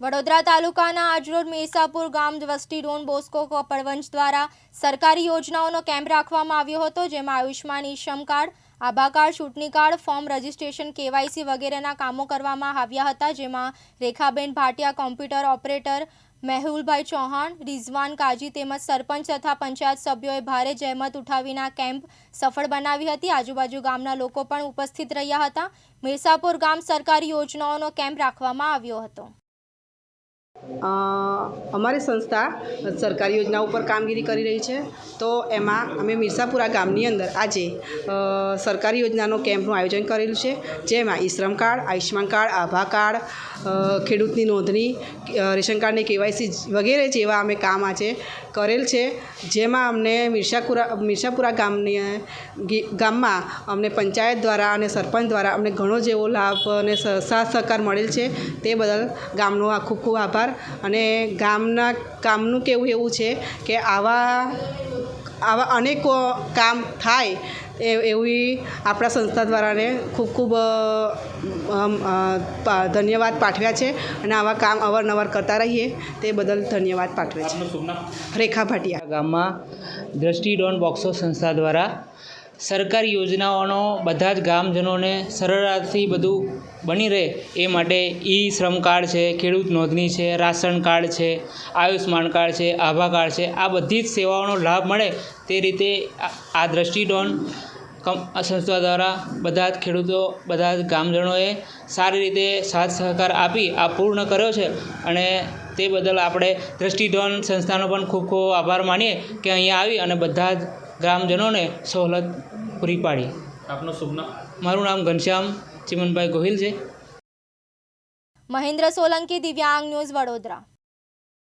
વડોદરા તાલુકાના આજરોડ મેસાપુર ગામ વસ્તી ડોન બોસ્કો પરવંચ દ્વારા સરકારી યોજનાઓનો કેમ્પ રાખવામાં આવ્યો હતો, જેમાં આયુષ્માન ઈશ્રમ કાર્ડ, આભા કાર્ડ, ચૂંટણી કાર્ડ, ફોર્મ રજિસ્ટ્રેશન, કેવાયસી વગેરેના કામો કરવામાં આવ્યા હતા, જેમાં રેખાબેન ભાટિયા, કોમ્પ્યુટર ઓપરેટર, મેહુલભાઈ ચૌહાણ, રિઝવાન કાજી તેમજ સરપંચ તથા પંચાયત સભ્યોએ ભારે જહેમત ઉઠાવીને કેમ્પ સફળ બનાવી હતી. આજુબાજુ ગામના લોકો પણ ઉપસ્થિત રહ્યા હતા. મિર્સાપુર ગામ સરકારી યોજનાઓનો કેમ્પ રાખવામાં આવ્યો હતો. 啊 અમારી સંસ્થા સરકારી યોજના ઉપર કામગીરી કરી રહી છે. તો એમાં અમે મિર્સાપુરા ગામની અંદર આજે સરકારી યોજનાનો કેમ્પનું આયોજન કરેલું છે. જેમાં eShram card, Ayushman card, Abha card ખેડૂતની નોંધણી રેશન કાર્ડની કેવાયસી વગેરે જેવા અમે કામ આજે કરેલ છે. જેમાં અમને મિર્સાપુરા મિર્સાપુરા ગામની ગામમાં અમને પંચાયત દ્વારા અને સરપંચ દ્વારા અમને ઘણો જેવો લાભ અને સાથ સહકાર મળેલ છે. તે બદલ ગામનો આ ખૂબ ખૂબ આભાર અને ગામના કામનું કેવું એવું છે કે આવા આવા અનેકો કામ થાય એ એવી આપણા સંસ્થા દ્વારાને ખૂબ ખૂબ ધન્યવાદ પાઠવ્યા છે અને આવા કામ અવારનવાર કરતા રહીએ તે બદલ ધન્યવાદ પાઠવે છે. રેખા ભાટિયા. ગામમાં દ્રષ્ટિ ડોન બોક્સો સંસ્થા દ્વારા સરકારી યોજનાઓનો બધા જ ગામજનોને સરળતાથી બધું બની રહે એ માટે ઈ શ્રમ કાર્ડ છે, ખેડૂત નોંધણી છે, રાશન કાર્ડ છે આયુષ્માન કાર્ડ છે, આભા કાર્ડ છે, આ બધી જ સેવાઓનો લાભ મળે તે રીતે આ- આ સંસ્થા દ્વારા બધા જ ખેડૂતો, બધા જ ગામજનોએ સારી રીતે સાથ સહકાર આપી, આ પૂર્ણ કર્યો છે. અને તે બદલ આપણે દ્રષ્ટિડોન સંસ્થાનો પણ ખૂબ ખૂબ આભાર માનીએ કે અહીંયા આવી અને બધા જ ગ્રામજનોને સવલત પૂરી પાડી. આપનું શુભ નામ? મારું નામ ઘનશ્યામ ચિમનભાઈ ગોહિલ છે. મહેન્દ્ર સોલંકી દિવ્યાંગ ન્યૂઝ વડોદરા.